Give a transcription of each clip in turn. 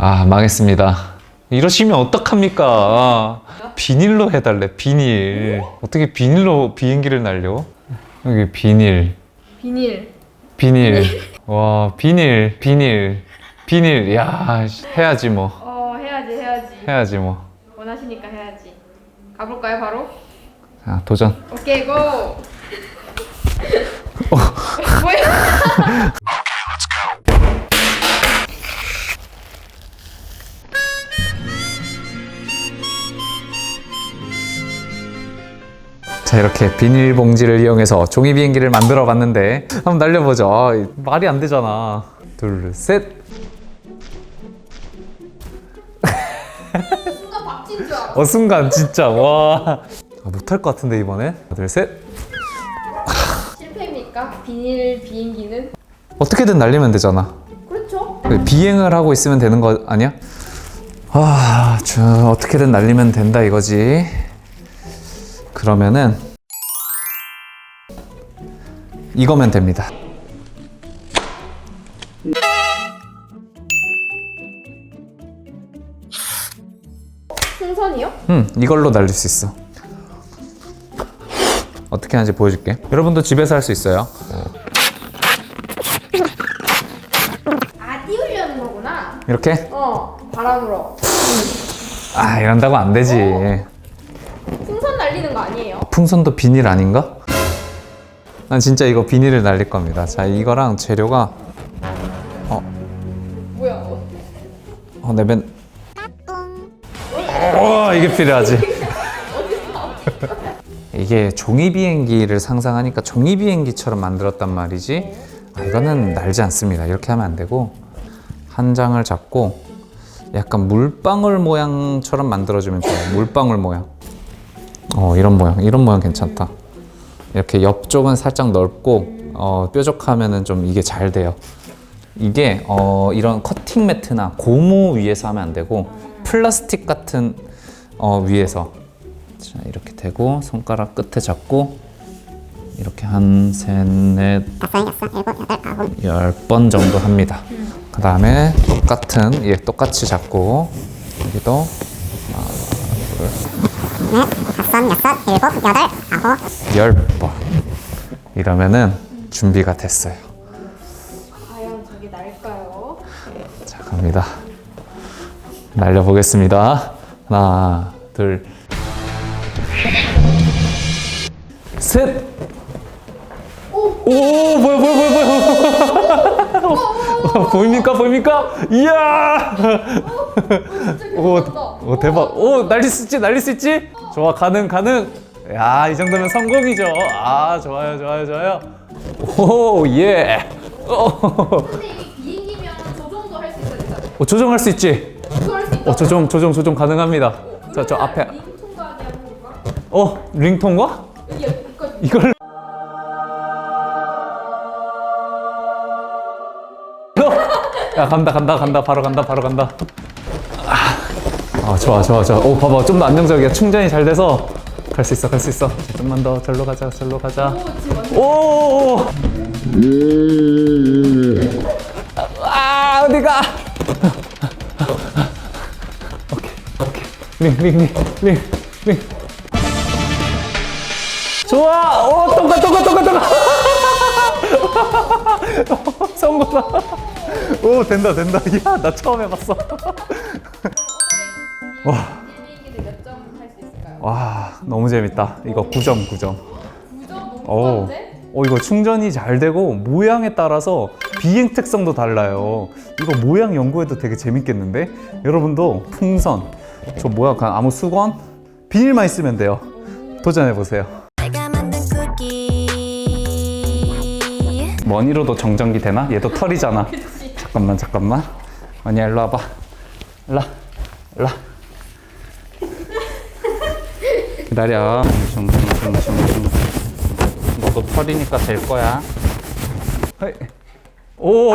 아 망했습니다. 이러시면 어떡합니까? 비닐로 해달래 비닐. 어떻게 비닐로 비행기를 날려? 여기 비닐, 비닐. 비닐. 와 비닐, 비닐, 비닐. 야 씨, 해야지 뭐, 어 해야지 해야지. 해야지 뭐. 원하시니까 해야지. 가볼까요 바로? 자 도전. 오케이 고. 뭐야? 자 이렇게 비닐봉지를 이용해서 종이 비행기를 만들어 봤는데 한번 날려보죠 아, 이- 말이 안 되잖아 둘셋 순간 줄. 어 순간 진짜 와 아, 못할 것 같은데 이번에 둘셋 실패입니까? 비닐 비행기는? 어떻게든 날리면 되잖아 그렇죠. 비행을 하고 있으면 되는 거 아니야? 아, 저 어떻게든 날리면 된다 이거지. 그러면은 이거면 됩니다. 풍선이요? 음, 이걸로 날릴 수 있어. 어떻게 하는지 보여줄게. 여러분도 집에서 할 수 있어요. 아 띄우려는 거구나. 이렇게? 어 바람으로. 아, 이런다고 안 되지. 풍선 날리는 거 아니에요? 풍선도 비닐 아닌가? 난 진짜 이거 비닐을 날릴 겁니다. 자, 이거랑 재료가 뭐야? 어, 어, 내벤. 어, 이게 필요하지. 이게 종이 비행기를 상상하니까 종이 비행기처럼 만들었단 말이지. 아, 이거는 날지 않습니다. 이렇게 하면 안 되고 한 장을 잡고 약간 물방울 모양처럼 만들어주면 좋아요. 물방울 모양. 어, 이런 모양, 이런 모양 괜찮다. 이렇게 옆쪽은 살짝 넓고 어, 뾰족하면은 좀 이게 잘 돼요. 이게 어, 이런 커팅 매트나 고무 위에서 하면 안 되고 플라스틱 같은 어, 위에서 자, 이렇게 대고 손가락 끝에 잡고 이렇게 한 셋, 넷, 열번 정도 합니다. 그 다음에 똑같은 예 똑같이 잡고 여기도 다섯, 여섯, 일곱, 여덟, 아홉. 열 번 이러면은 준비가 됐어요. 과연 저게 날까요? 자 갑니다. 날려보겠습니다. 하나, 둘, 셋. 오, 뭐야, 뭐야, 뭐야, 뭐야. 보입니까, 보입니까? 이야. 오, 오, 대박. 오, 날릴 수 있지, 날릴 수 있지? 좋아, 가능, 가능. 야, 이 정도면 성공이죠. 아, 좋아요, 좋아요, 좋아요. 오, 예. 오, 근데 이게 비행기면 조종도 할 수 있어야 되잖아요. 어, 조정할 수 있지? 조종할 수 있다. 어, 조정, 조정, 조정 가능합니다. 저, 저 앞에. 링 통과하게 하는 건가? 어, 링 통과? 여기 이거 이걸. 야, 간다, 간다, 간다. 바로 간다, 바로 간다. 아, 아, 좋아, 좋아, 좋아. 오, 봐봐. 좀 더 안정적이야. 충전이 잘 돼서 갈 수 있어, 갈 수 있어. 좀만 더 절로 가자, 절로 가자. 오! 아, 어디가? 오케이, 오케이. 링, 링, 링, 링, 링. 좋아! 오, 똑같, 똑같, 똑같, 똑같! 성공다. 오, 된다, 된다. 야, 나 처음 해봤어. 와. 비행기들 몇점 할 수 있을까요? 와, 너무 재밌다. 이거 9점, 9점. 9점 너무 오. 좋은데? 어, 이거 충전이 잘 되고 모양에 따라서 비행 특성도 달라요. 이거 모양 연구해도 되게 재밌겠는데? 여러분도 풍선, 저 뭐야, 그냥 아무 수건, 비닐만 있으면 돼요. 도전해 보세요. 내가 만든 쿠키. 머니로도 정전기 되나? 얘도 털이잖아. 잠깐만, 잠깐만. 머니야, 일로 와봐. 일로 와. 일로 와. 기다려. 슝슝슝슝슝. 너도 털이니까 될 거야. 헤이. 오,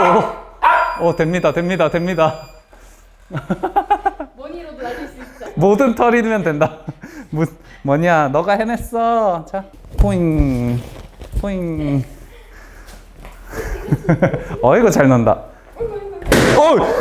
오, 됩니다, 됩니다, 됩니다. 머니로도 날릴 수 있어. 모든 털이면 된다. 뭐, 뭐냐, 너가 해냈어. 자, 포잉, 포잉. 어, 이거 잘 논다. 어,